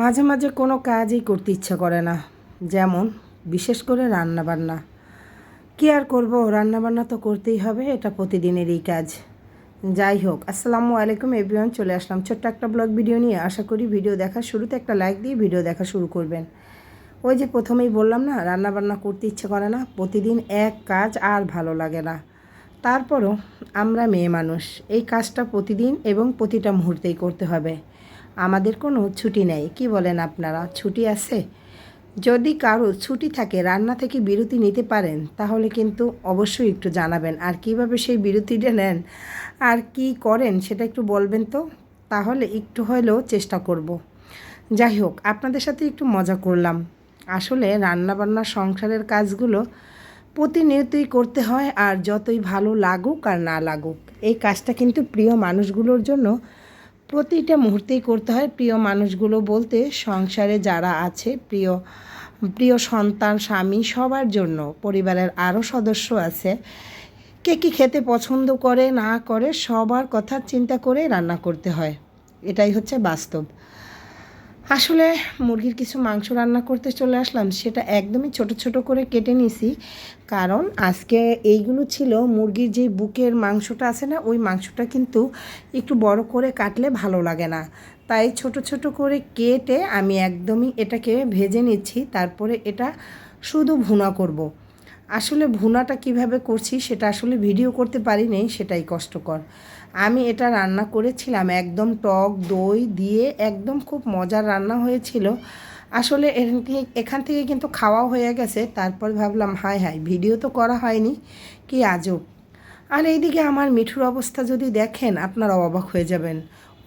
মাঝে মাঝে কোনো কাজই করতে ইচ্ছা করে না। যেমন, বিশেষ করে রান্না বান্না কী আর করব? রান্নাবান্না তো করতেই হবে, এটা প্রতিদিনেরই কাজ। যাই হোক, আসসালামু আলাইকুম এভরিওয়ান, চলে আসলাম ছোট্ট একটা ব্লগ ভিডিও নিয়ে। আশা করি ভিডিও দেখার শুরুতে একটা লাইক দিয়ে ভিডিও দেখা শুরু করবেন। ওই যে প্রথমেই বললাম না, রান্নাবান্না করতে ইচ্ছে করে না। প্রতিদিন এক কাজ আর ভালো লাগে না। তারপরও আমরা মেয়ে মানুষ, এই কাজটা প্রতিদিন এবং প্রতিটা মুহূর্তেই করতে হবে। আমাদের কোনো ছুটি নেই, কি বলেন আপনারা? ছুটি আছে? যদি কারও ছুটি থাকে, রান্না থেকে বিরতি নিতে পারেন, তাহলে কিন্তু অবশ্যই একটু জানাবেন। আর কীভাবে সেই বিরতিটা নেন, আর কি করেন, সেটা একটু বলবেন তো? তাহলে একটু হলেও চেষ্টা করব। যাই হোক, আপনাদের সাথে একটু মজা করলাম। আসলে রান্নাবান্না, সংসারের কাজগুলো প্রতিনিয়তই করতে হয় আর যতই ভালো লাগুক আর না লাগুক। এই কাজটা কিন্তু প্রিয় মানুষগুলোর জন্য প্রতিটা মুহূর্তেই করতে হয়। প্রিয় মানুষগুলো বলতে সংসারে যারা আছে, প্রিয় প্রিয় সন্তান, স্বামী সবার জন্য, পরিবারের আরও সদস্য আছে, কে কী খেতে পছন্দ করে, না করে সবার কথা চিন্তা করে রান্না করতে হয়। এটাই হচ্ছে বাস্তব। আসলে মুরগির কিছু মাংস রান্না করতে চলে আসলাম, সেটা একদমই ছোট ছোট করে কেটে নিছি কারণ আজকে এইগুলো ছিল মুরগির যে বুকের মাংসটা আছে না, ওই মাংসটা কিন্তু একটু বড় করে কাটলে ভালো লাগে না তাই ছোট ছোট করে কেটে আমি একদমই এটাকে ভেজে নিচ্ছি, তারপরে এটা শুধু ভুনা করব। আসলে ভুনাটা কীভাবে করছি সেটা আসলে ভিডিও করতে পারি নেই, সেটাই কষ্টকর। আমি এটা রান্না করেছিলাম, একদম টক দই দিয়ে একদম খুব মজার রান্না হয়েছিল। আসলে এখান থেকে কিন্তু খাওয়া হয়ে গেছে, তারপর ভাবলাম হাই হাই ভিডিও তো করা হয়নি, কি আজব। আর এইদিকে আমার মিঠুর অবস্থা যদি দেখেন, আপনারা অবাক হয়ে যাবেন।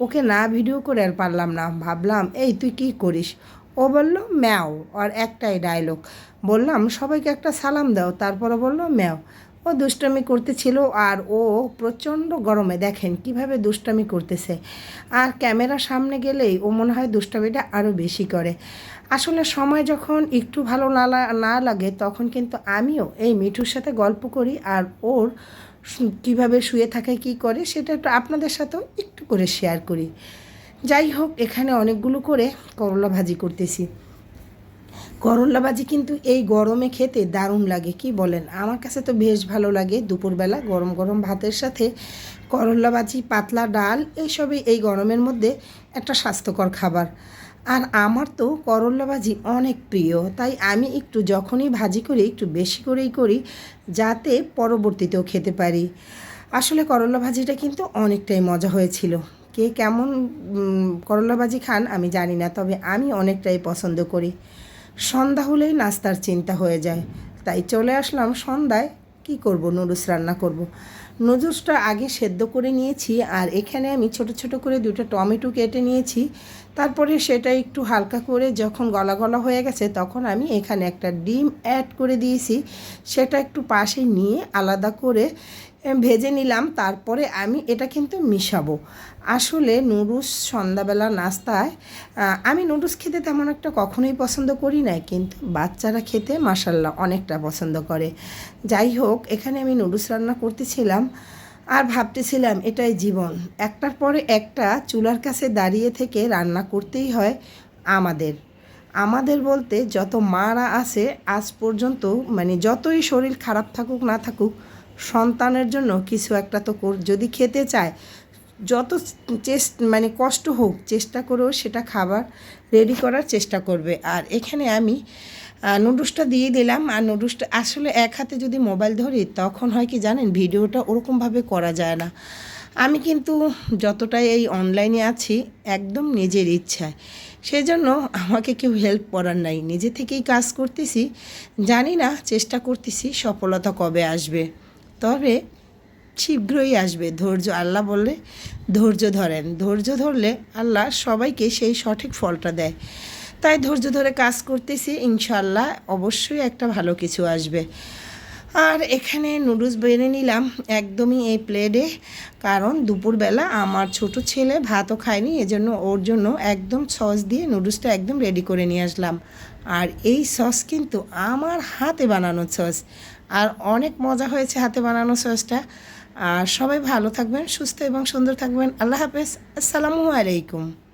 ওকে না ভিডিও করে আর পারলাম না, ভাবলাম, এই তুই কি করিস? ও বলল, ম্যাও। আর একটাই ডায়লগ বললাম, সবাইকে একটা সালাম দাও। তারপরে বলল, ম্যাও। ও দুষ্টামি করতেছিল আর ও প্রচণ্ড গরমে, দেখেন কীভাবে দুষ্টামি করতেছে। আর ক্যামেরার সামনে গেলেই ও মনে হয় দুষ্টামিটা আরও বেশি করে। আসলে সময় যখন একটু ভালো না না লাগে, তখন কিন্তু আমিও এই মিঠুর সাথে গল্প করি আর ওর কীভাবে শুয়ে থাকে, কি করে, সেটা একটু আপনাদের সাথেও একটু করে শেয়ার করি। যাই হোক, এখানে অনেকগুলো করে করলা ভাজি করতেছি। করল্লা ভাজি কিন্তু এই গরমে খেতে দারুণ লাগে, কি বলেন? আমার কাছে তো বেশ ভালো লাগে দুপুরবেলা গরম গরম ভাতের সাথে করল্লা ভাজি, পাতলা ডাল, এইসবই এই গরমের মধ্যে একটা স্বাস্থ্যকর খাবার। আর আমার তো করল্লা ভাজি অনেক প্রিয়, তাই আমি একটু যখনই ভাজি করি, একটু বেশি করেই করি, যাতে পরবর্তীতেও খেতে পারি। আসলে করল্লা ভাজিটা কিন্তু অনেকটাই মজা হয়েছিল। কে কেমন করল্লা ভাজি খান আমি জানি না, তবে আমি অনেকটাই পছন্দ করি। সন্ধ্যা হলেই নাস্তার চিন্তা হয়ে যায়। তাই চলে আসলাম সন্ধ্যায়। কি করব? নুডলস রান্না করব। নুডলসটা আগে সেদ্ধ করে নিয়েছি, আর এখানে আমি ছোট ছোট করে দুটো টমেটো কেটে নিয়েছি। তারপরে সেটা একটু হালকা করে যখন গলা গলা হয়ে গেছে, তখন আমি এখানে একটা ডিম অ্যাড করে দিয়েছি। সেটা একটু পাশে নিয়ে আলাদা করে ভেজে নিলাম, তারপরে আমি এটা কিন্তু মিশাবো। আসলে নুডলস সন্ধ্যাবেলা নাস্তায় আমি নুডলস খেতে তেমন একটা কখনোই পছন্দ করি না কিন্তু বাচ্চারা খেতে মাসাল্লাহ অনেকটা পছন্দ করে। যাই হোক, এখানে আমি নুডলস রান্না করতেছিলাম আর ভাবতেছিলাম এটাই জীবন। একটার পরে একটা চুলার কাছে দাঁড়িয়ে থেকে রান্না করতেই হয় আমাদের। আমাদের বলতে যত মারা আছে, আজ পর্যন্ত মানে যতই শরীর খারাপ থাকুক, না থাকুক সন্তানের জন্য কিছু একটা তো যদি খেতে চায়, যত চেষ্ট মানে কষ্ট হোক, চেষ্টা করেও সেটা খাবার রেডি করার চেষ্টা করবে। আর এখানে আমি নুডলসটা দিয়ে দিলাম। আর নুডলসটা আসলে এক হাতে যদি মোবাইল ধরি, তখন হয় কি জানেন, ভিডিওটা ওরকমভাবে করা যায় না। আমি কিন্তু যতটাই এই অনলাইনে আছি, একদম নিজের ইচ্ছায়। সেই জন্য আমাকে কেউ হেল্প করার নাই। নিজে থেকেই কাজ করতেছি। জানি না চেষ্টা করতেছি সফলতা কবে আসবে। তবে শীঘ্রই আসবে। ধৈর্য, আল্লাহ বললে, ধৈর্য ধরেন। ধৈর্য ধরলে আল্লাহ সবাইকে সেই সঠিক ফলটা দেয়। তাই ধৈর্য ধরে কাজ করতেছি ইনশাল্লাহ অবশ্যই একটা ভালো কিছু আসবে। আর এখানে নুডলস বেড়ে নিলাম একদমই এই প্লেটে, কারণ দুপুরবেলা আমার ছোট ছেলে ভাতও খায়নি, এজন্য ওর জন্য একদম সস দিয়ে নুডলসটা একদম রেডি করে নিয়ে আসলাম। আর এই সস কিন্তু আমার হাতে বানানো সস। আর অনেক মজা হয়েছে হাতে বানানো সসটা। আর সবাই ভালো থাকবেন, সুস্থ এবং সুন্দর থাকবেন। আল্লাহ হাফেজ। আসসালামু আলাইকুম।